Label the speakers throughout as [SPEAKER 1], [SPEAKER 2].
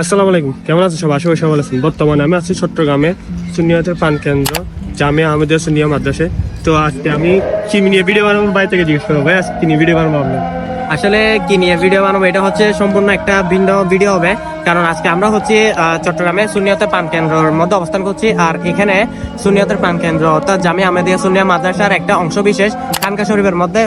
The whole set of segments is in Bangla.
[SPEAKER 1] আসসালামু আলাইকুম। কেমন আছেন সব আশা ভালো আছেন। বর্তমানে আমি আছি চট্টগ্রামে সুনিয়াতে পান কেন্দ্র জামে আহমেদিয়া সুনিয়া মাদ্রাসে। তো আজকে আমি কি নিয়ে ভিডিও বানাবো, বাড়ি থেকে জিজ্ঞেস করব। ভাই, আজকে নিয়ে ভিডিও বানাবো আপনার
[SPEAKER 2] আসলে কি নিয়ে ভিডিও বানাবো এটা হচ্ছে সম্পূর্ণ একটা ভিন্ন ভিডিও হবে। কারণ আজকে আমরা হচ্ছে চট্টগ্রামে সুনিয়তের পান কেন্দ্রের মধ্যে অবস্থান করছি। আর এখানে সুনিয়তের পান কেন্দ্র অর্থাৎ জামি আহমেদিয়া সুনিয়া মাদ্রাসার একটা অংশ বিশেষ খানকা শরীফের মধ্যে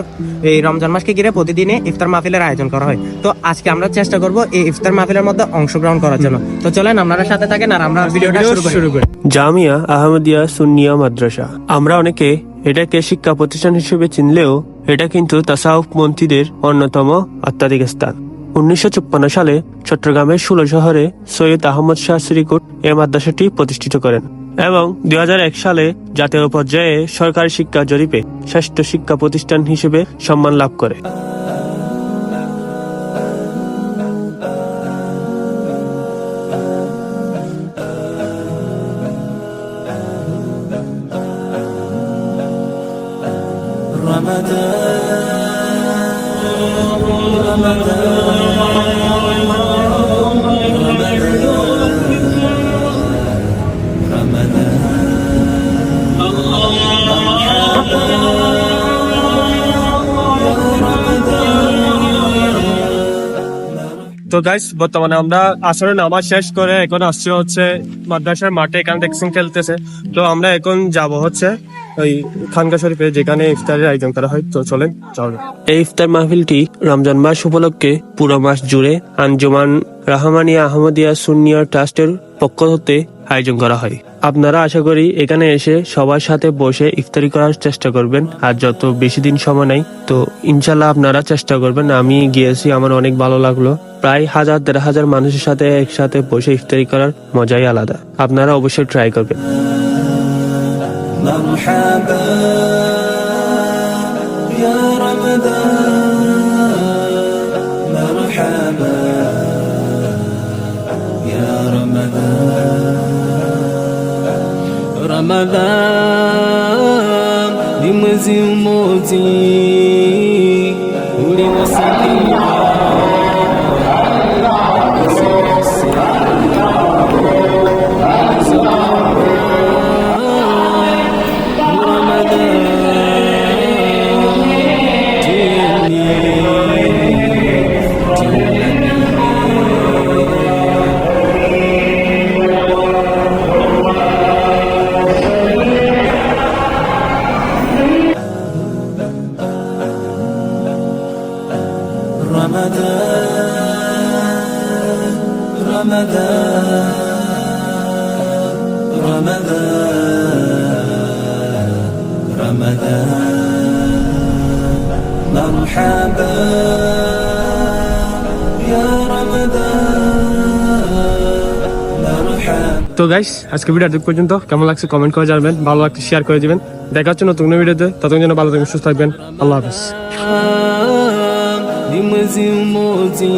[SPEAKER 2] এই রমজান মাসকে ঘিরে প্রতিদিনই ইফতার মাহফিলের আয়োজন করা হয়। তো আজকে আমরা চেষ্টা করব এই ইফতার মাহফিলের মধ্যে অংশগ্রহণ করার জন্য। তো চলেন আপনারা সাথে থাকেন আর আমরা ভিডিওটা শুরু করি।
[SPEAKER 1] জামিয়া আহমদিয়া সুনিয়া মাদ্রাসা। আমরা অনেকে এটাকে শিক্ষা প্রতিষ্ঠান হিসেবে চিনলেও এটা কিন্তু তাসাউফ মন্ত্রীদের অন্যতম আত্মাধিক স্থান। উনিশশো সালে চট্টগ্রামের ষোলো শহরে সৈয়দ আহমদ শাহ শ্রীকুট এ মাদ্রাসাটি প্রতিষ্ঠিত করেন এবং দু হাজার এক সালে জাতীয় পর্যায়ে সরকারি শিক্ষা জরিপে শ্রেষ্ঠ শিক্ষা প্রতিষ্ঠান হিসেবে সম্মান লাভ করে। তো গাইস বর্তমানে আমরা আসলে নামাজ শেষ করে এখন আসছে হচ্ছে মাদ্রাসার মাঠে, এখানে দেখছেন খেলতেছে। তো আমরা এখন যাব হচ্ছে ওই খানকা শরীফে যেখানে ইফতারের আয়োজন করা হয়, তো চলেন চল এই ইফতার মাহফিলটি রমজান মাস উপলক্ষে পুরো মাস জুড়ে আঞ্জুমান রাহমানিয়া আহমদিয়া সুন্নিয়া ট্রাস্টের পক্ষ হতে আয়োজন করা হয়। আপনারা আশা করি এখানে এসে সবার সাথে বসে ইফতারি করার চেষ্টা করবেন, আর যত বেশি দিন সময় নাই, তো ইনশাল্লাহ আপনারা চেষ্টা করবেন। আমি গিয়েছি, আমার অনেক ভালো লাগল। প্রায় হাজার, দেড় হাজার মানুষের সাথে একসাথে বসে ইফতারি করার মজাই আলাদা। আপনারা অবশ্যই ট্রাই করবেন।
[SPEAKER 3] مرحبا يا رمضان مرحبا يا رمضان. رمضان لمزي وموتي رمضان رمضان رمضان رمضان مرحبا يا رمضان مرحبا
[SPEAKER 1] তো গাইস আজকে ভিডিও এতটুকু পর্যন্ত কেমন লাগছে কমেন্ট করে জানাবেন ভালো লাগছে শেয়ার করে দিবেন দেখা হচ্ছে নতুন ভিডিওতে ততক্ষণ যেন ভালো থাকবেন সুস্থ থাকবেন আল্লাহ হাফিজ
[SPEAKER 3] ni mwezi mmoja.